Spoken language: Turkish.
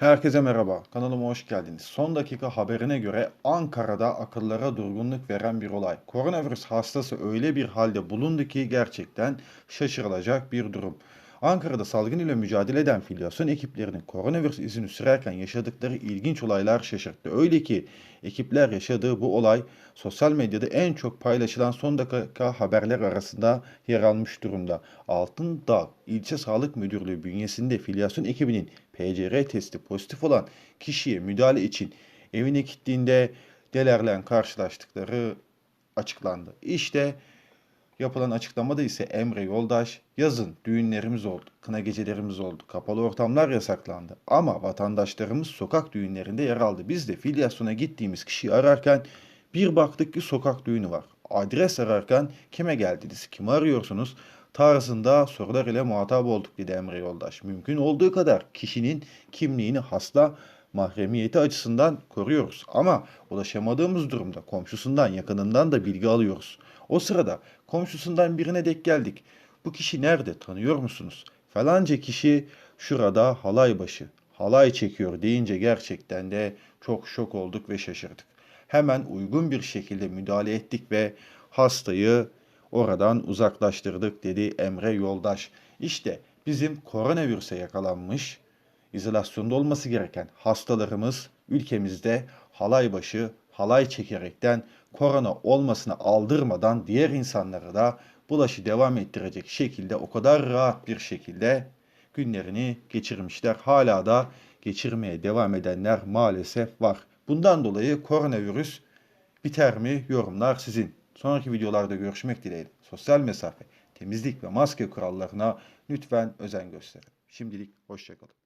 Herkese merhaba, kanalıma hoş geldiniz. Son dakika haberine göre Ankara'da akıllara durgunluk veren bir olay. Koronavirüs hastası öyle bir halde bulundu ki gerçekten şaşırılacak bir durum. Ankara'da salgın ile mücadele eden filyasyon ekiplerinin koronavirüs izini sürerken yaşadıkları ilginç olaylar şaşırttı. Öyle ki ekipler yaşadığı bu olay sosyal medyada en çok paylaşılan son dakika haberler arasında yer almış durumda. Altındağ İlçe Sağlık Müdürlüğü bünyesinde filyasyon ekibinin PCR testi pozitif olan kişiye müdahale için evine gittiğinde delerle karşılaştıkları açıklandı. İşte Yapılan açıklamada ise Emre Yoldaş, yazın düğünlerimiz oldu, kına gecelerimiz oldu, kapalı ortamlar yasaklandı. Ama vatandaşlarımız sokak düğünlerinde yer aldı. Biz de filyasyona gittiğimiz kişiyi ararken bir baktık ki sokak düğünü var. Adres ararken kime geldiniz, kimi arıyorsunuz tarzında sorular ile muhatap olduk dedi Emre Yoldaş. Mümkün olduğu kadar kişinin kimliğini hasta mahremiyeti açısından koruyoruz. Ama ulaşamadığımız durumda komşusundan, yakınından da bilgi alıyoruz. O sırada komşusundan birine denk geldik. Bu kişi nerede? Tanıyor musunuz? Falanca kişi şurada halay başı, halay çekiyor deyince gerçekten de çok şok olduk ve şaşırdık. Hemen uygun bir şekilde müdahale ettik ve hastayı oradan uzaklaştırdık dedi Emre Yoldaş. İşte bizim koronavirüse yakalanmış, izolasyonda olması gereken hastalarımız ülkemizde halay başı, halay çekerekten korona olmasını aldırmadan diğer insanlara da bulaşı devam ettirecek şekilde o kadar rahat bir şekilde günlerini geçirmişler. Hala da geçirmeye devam edenler maalesef var. Bundan dolayı koronavirüs biter mi? Yorumlar sizin. Sonraki videolarda görüşmek dileğiyle. Sosyal mesafe, temizlik ve maske kurallarına lütfen özen gösterin. Şimdilik hoşçakalın.